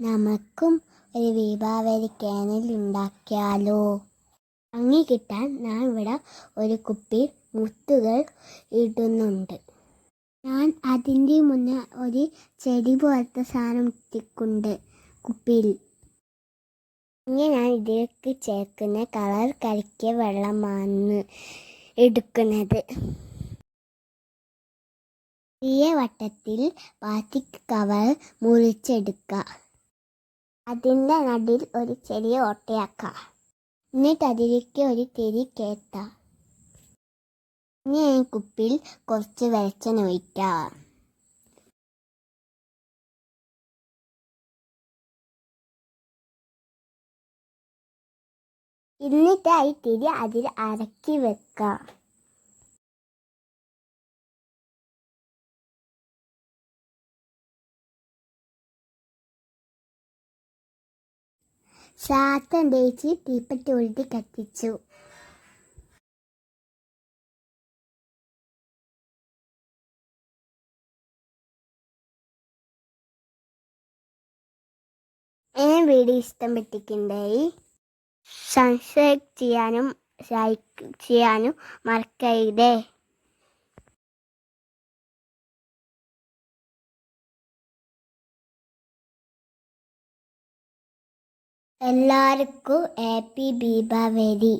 നമുക്കും ഒരു ദീപാവലി കേനൽ ഉണ്ടാക്കിയാലോ? ഭംഗി കിട്ടാൻ ഞാൻ ഇവിടെ ഒരു കുപ്പി മുത്തുകൾ ഇടുന്നുണ്ട്. ഞാൻ അതിന്റെ മുന്നേ ഒരു ചെടി പോലത്തെ സാധനം ഇട്ടിട്ടുണ്ട് കുപ്പിയിൽ. ഇനി ഞാൻ ഇതിലേക്ക് ചേർക്കുന്ന കളർ കലക്കിയ വെള്ളമാണ് എടുക്കുന്നത്. ചെറിയ വട്ടത്തിൽ പ്ലാസ്റ്റിക് കവർ മുറിച്ചെടുക്കുക. അതിന്റെ നടിൽ ഒരു ചെറിയ ഓട്ടയാക്ക. എന്നിട്ട് അതിലേക്ക് ഒരു തിരി കേത്ത ഇനി ഞാൻ കുപ്പിയിൽ കുറച്ച് വെളിച്ചെണ്ണ ഒഴിക്കാം. എന്നിട്ട് ഈ തിരി അതിൽ അരക്കി വെക്കുക ശ്വാസം തേച്ച് തീപ്പറ്റി ഉരുട്ടി കത്തിച്ചു. ഏ വീഡിയോ ഇഷ്ടം പറ്റിക്കുണ്ടായി? സബ്സ്ക്രൈബ് ചെയ്യാനും ലൈക്ക് ചെയ്യാനും മറക്കരുതേ. എല്ലാവർക്കും ഹാപ്പി ദീപാവലി